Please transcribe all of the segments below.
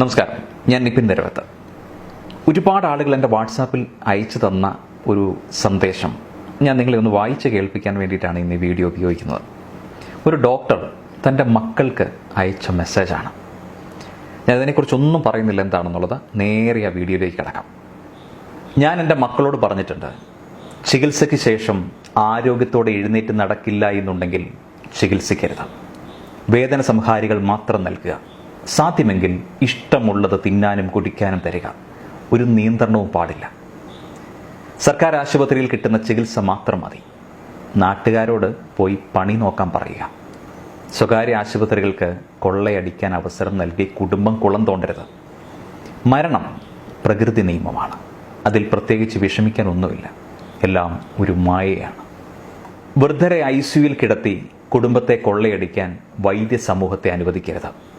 നമസ്കാരം. ഞാൻ നിപിൻ നിരവത്ത് ഒരുപാട് ആളുകൾ എന്റെ വാട്സാപ്പിൽ അയച്ചു തന്ന ഒരു സന്ദേശം ഞാൻ നിങ്ങളെ ഒന്ന് വായിച്ച് കേൾപ്പിക്കാൻ വേണ്ടിയിട്ടാണ് ഇന്ന് വീഡിയോ ഉപയോഗിക്കുന്നത്. ഒരു ഡോക്ടർ തന്റെ മക്കൾക്ക് അയച്ച മെസ്സേജാണ് ഞാൻ അതിനെക്കുറിച്ചൊന്നും പറയുന്നില്ല എന്താണെന്നുള്ളത് നേരെ ആ വീഡിയോയിലേക്ക് കിടക്കാം. ഞാൻ എന്റെ മക്കളോട് പറഞ്ഞിട്ടുണ്ട് ചികിത്സയ്ക്ക് ശേഷം ആരോഗ്യത്തോടെ എഴുന്നേറ്റ് നടക്കില്ല എന്നുണ്ടെങ്കിൽ ചികിത്സിക്കരുത്. വേദന സംഹാരികൾ മാത്രം നൽകുക. സാധ്യമെങ്കിൽ ഇഷ്ടമുള്ളത് തിന്നാനും കുടിക്കാനും തരിക. ഒരു നിയന്ത്രണവും പാടില്ല. സർക്കാർ ആശുപത്രിയിൽ കിട്ടുന്ന ചികിത്സ മാത്രം മതി. നാട്ടുകാരോട് പോയി പണി നോക്കാൻ പറയുക. സ്വകാര്യ ആശുപത്രികൾക്ക് കൊള്ളയടിക്കാൻ അവസരം നൽകി കുടുംബം കുളം തോണ്ടരുത്. മരണം പ്രകൃതി നിയമമാണ്. അതിൽ പ്രത്യേകിച്ച് വിഷമിക്കാൻ ഒന്നുമില്ല. എല്ലാം ഒരു മായയാണ്. വൃദ്ധരെ ഐ സിയുയിൽ കിടത്തി കുടുംബത്തെ കൊള്ളയടിക്കാൻ വൈദ്യ സമൂഹത്തെ അനുവദിക്കരുത്.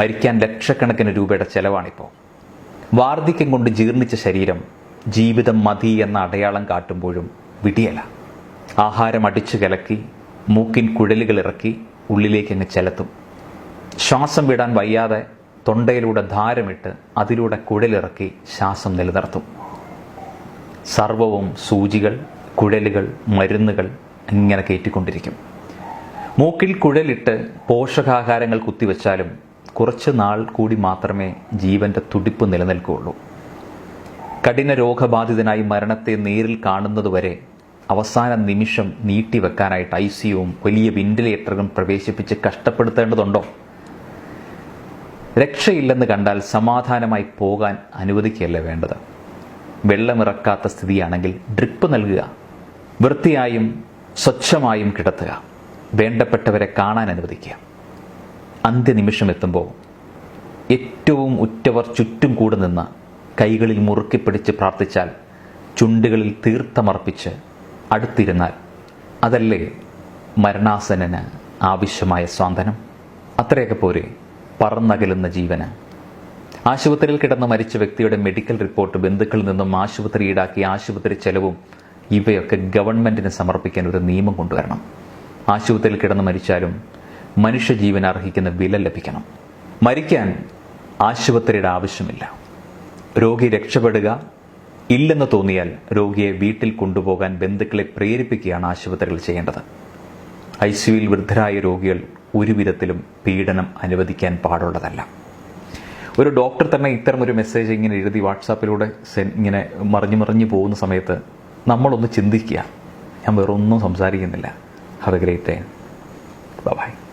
മരിക്കാൻ ലക്ഷക്കണക്കിന് രൂപയുടെ ചെലവാണിപ്പോൾ വാർദ്ധക്യം കൊണ്ട് ജീർണിച്ച ശരീരം ജീവിതം മതി എന്ന അടയാളം കാട്ടുമ്പോഴും വിടിയല. ആഹാരം അടിച്ചു കലക്കി മൂക്കിൻ കുഴലുകൾ ഇറക്കി ഉള്ളിലേക്ക് അങ്ങ് ചെലത്തും. ശ്വാസം വിടാൻ വയ്യാതെ തൊണ്ടയിലൂടെ ധാരമിട്ട് അതിലൂടെ കുഴലിറക്കി ശ്വാസം നിലനിർത്തും. സർവവും സൂചികൾ കുഴലുകൾ മരുന്നുകൾ ഇങ്ങനെ കയറ്റിക്കൊണ്ടിരിക്കും. മൂക്കിൽ കുഴലിട്ട് പോഷകാഹാരങ്ങൾ കുത്തിവെച്ചാലും കുറച്ച് നാൾ കൂടി മാത്രമേ ജീവന്റെ തുടിപ്പ് നിലനിൽക്കുകയുള്ളൂ കഠിന രോഗബാധിതനായി മരണത്തെ നേരിൽ കാണുന്നതുവരെ അവസാന നിമിഷം നീട്ടിവെക്കാനായിട്ട് ഐ സിയുവും വലിയ വെന്റിലേറ്ററും പ്രവേശിപ്പിച്ച് കഷ്ടപ്പെടുത്തേണ്ടതുണ്ടോ? രക്ഷയില്ലെന്ന് കണ്ടാൽ സമാധാനമായി പോകാൻ അനുവദിക്കുകയല്ലേ വേണ്ടത്? വെള്ളമിറക്കാത്ത സ്ഥിതിയാണെങ്കിൽ ഡ്രിപ്പ് നൽകുക. വൃത്തിയായും സ്വച്ഛമായും കിടത്തുക. വേണ്ടപ്പെട്ടവരെ കാണാൻ അനുവദിക്കുക. അന്ത്യനിമിഷം എത്തുമ്പോൾ ഏറ്റവും ഉറ്റവർ ചുറ്റും കൂടെ നിന്ന് കൈകളിൽ മുറുക്കി പിടിച്ച് പ്രാർത്ഥിച്ചാൽ ചുണ്ടുകളിൽ തീർത്ഥമർപ്പിച്ച് അടുത്തിരുന്നാൽ അതല്ലേ മരണാസനന് ആവശ്യമായ സ്വാന്തനം? അത്രയൊക്കെ പോരെ പറന്നകലുന്ന ജീവന്. ആശുപത്രിയിൽ കിടന്ന് മരിച്ച വ്യക്തിയുടെ മെഡിക്കൽ റിപ്പോർട്ട് ബന്ധുക്കളിൽ നിന്നും ആശുപത്രി ഈടാക്കിയ ആശുപത്രി ചെലവും ഇവയൊക്കെ ഗവൺമെന്റിന് സമർപ്പിക്കാൻ ഒരു നിയമം കൊണ്ടുവരണം. ആശുപത്രിയിൽ കിടന്ന് മരിച്ചാലും മനുഷ്യജീവൻ അർഹിക്കുന്ന വില ലഭിക്കണം. മരിക്കാൻ ആശുപത്രിയുടെ ആവശ്യമില്ല. രോഗി രക്ഷപ്പെടുക ഇല്ലെന്ന് തോന്നിയാൽ രോഗിയെ വീട്ടിൽ കൊണ്ടുപോകാൻ ബന്ധുക്കളെ പ്രേരിപ്പിക്കുകയാണ് ആശുപത്രികൾ ചെയ്യേണ്ടത്. ഐ സിയുയിൽ വൃദ്ധരായ രോഗികൾ ഒരു വിധത്തിലും പീഡനം അനുവദിക്കാൻ പാടുള്ളതല്ല. ഒരു ഡോക്ടർ തന്നെ ഇത്തരം ഒരു മെസ്സേജ് ഇങ്ങനെ എഴുതി വാട്സാപ്പിലൂടെ സെൻ- ഇങ്ങനെ മറിഞ്ഞു മറിഞ്ഞു പോകുന്ന സമയത്ത് നമ്മളൊന്ന് ചിന്തിക്കുക. ഞാൻ വേറൊന്നും സംസാരിക്കുന്നില്ല. Have a great day. Bye.